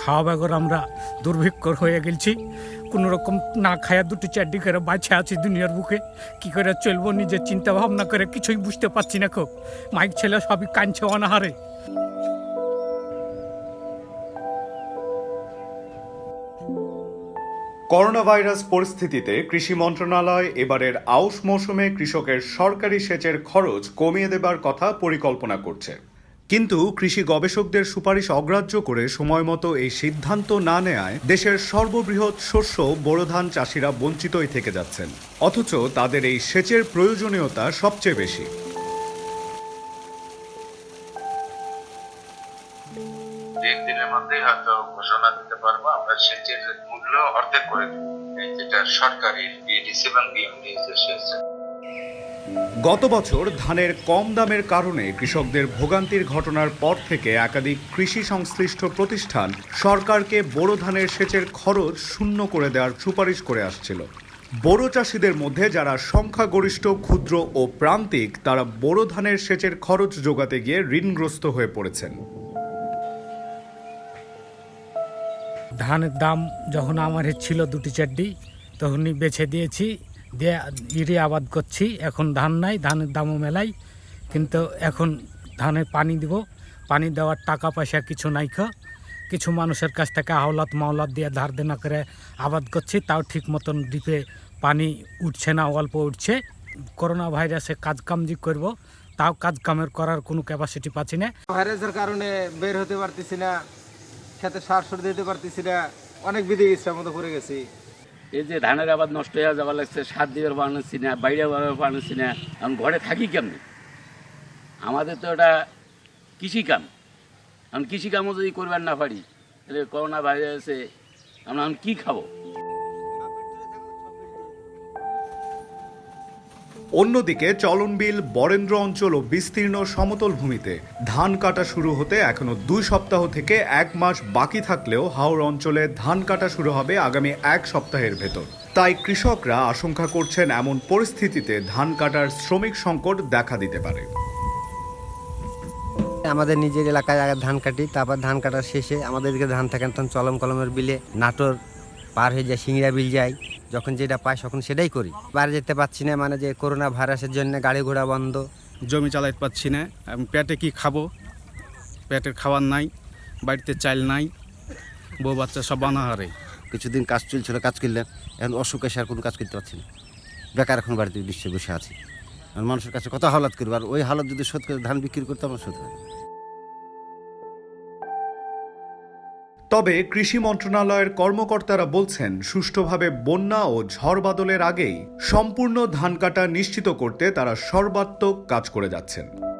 খাওয়া বেগর আমরা দুর্ভিক্ষর হয়ে গেছি কোনো রকম না খায়া দুটো চারটি করে বাঁচে আছি দুনিয়ার বুকে। কি করে চলবো নিজের চিন্তা ভাবনা করে কিছুই বুঝতে পারছি না খুব মাইক ছেলে সবই কাঁদছে অনাহারে। করোনা ভাইরাস পরিস্থিতিতে কৃষি মন্ত্রণালয় এবারের আউশ মৌসুমে কৃষকের সরকারি সেচের খরচ কমিয়ে দেবার কথা পরিকল্পনা করছে। কিন্তু কৃষি গবেষকদের সুপারিশ অগ্রাহ্য করে সময়মতো এই সিদ্ধান্ত না নেয়ায় দেশের সর্ববৃহৎ শস্য, বোরো ধান চাষিরা বঞ্চিতই থেকে যাচ্ছেন। অথচ তাদের এই সেচের প্রয়োজনীয়তা সবচেয়ে বেশি। দিনের মধ্যেই হয়তো ঘোষণা দিতে পারব, আমরা সেচের মূল্য অর্ধেক করে দেবো। যেটা সরকারি বিএডিসি এবং বিএমডিএস এর গত বছর ধানের কম দামের কারণে কৃষকদের ভোগান্তির ঘটনার পর থেকে একাধিক কৃষি সংশ্লিষ্ট প্রতিষ্ঠান সরকারকে বোরো ধানের সেচের খরচ শূন্য করে দেওয়ার সুপারিশ করে আসছিল। বোরো চাষিদের মধ্যে যারা সংখ্যাগরিষ্ঠ, ক্ষুদ্র ও প্রান্তিক, তারা বোরো ধানের সেচের খরচ যোগাতে গিয়ে ঋণগ্রস্ত হয়ে পড়েছেন। ধানের দাম যখন আমার ছিল দুটি চারটি, তখনই বেছে দিয়েছি। দিয়ে আবাদ করছি, এখন ধান নাই, ধানের দামও মেলাই, কিন্তু এখন ধানে পানি দিব। পানি দেওয়ার টাকা পয়সা কিছু নাই কিছু মানুষের কাছ থেকে আহলাত মাওলাত দিয়ে ধার দেনা করে আবাদ করছি, তাও ঠিক মতন ডিপে পানি উঠছে না, অল্প উঠছে। করোনা ভাইরাসে কাজ কাম যে করব, তাও কাজ কামের করার কোনো ক্যাপাসিটি পাচ্ছি না। ভাইরাসের কারণে বের হতে পারতেছি না, খেতে সার সুর দিতে পারতেছি না, অনেক বিধি ইচ্ছার মতো পড়ে গেছি। এই যে ধানের আবাদ নষ্ট হয়ে যাওয়া লাগছে, সার দিবার বানাচ্ছি না, বাইরে বানাবার বানাচ্ছি না, এখন ঘরে থাকি কেমনি? আমাদের তো এটা কৃষিকাম। এখন কৃষি কামও যদি করবার না পারি, তাহলে করোনা ভাইরাসে আমরা এখন কী খাব? অন্যদিকে চলনবিল বরেন্দ্র অঞ্চল ও বিস্তীর্ণ সমতল ভূমিতে ধান কাটা শুরু হতে এখনও দুই সপ্তাহ থেকে এক মাস বাকি থাকলেও হাওড় অঞ্চলে ধান কাটা শুরু হবে আগামী এক সপ্তাহের ভেতর। তাই কৃষকরা আশঙ্কা করছেন এমন পরিস্থিতিতে ধান কাটার শ্রমিক সংকট দেখা দিতে পারে। আমাদের নিজের এলাকায় আগে ধান কাটি, তারপর ধান কাটার শেষে আমাদের ধান থাকেন তখন চলম কলমের বিলে নাটোর পার হয়ে যায়, সিংড়া বিল যাই যখন যেটা পাই তখন সেটাই করি। বাইরে যেতে পারছি না মানে যে করোনা ভাইরাসের জন্য গাড়ি ঘোড়া বন্ধ। জমি চালাইতে পারছি না আমি পেটে কি খাব? পেটের খাবার নাই বাড়িতে চাল নাই বউ বাচ্চা সব অনাহারে। কিছুদিন কাজ চলছিল কাজ করলেন এখন অসুখে সে আর কোনো কাজ করতে পারছি না। বেকার এখন বাড়িতে বিশ্বে বসে আছি। আর মানুষের কাছে কত হালত করব? আর ওই হালত যদি শোধ করে ধান বিক্রি করতে আমার শোধ হয়। তবে কৃষি মন্ত্রণালয়ের কর্মকর্তারা বলছেন, সুষ্ঠুভাবে বন্যা ও ঝড় বাদলের আগেই সম্পূর্ণ ধান কাটা নিশ্চিত করতে তারা সর্বাত্মক কাজ করে যাচ্ছেন।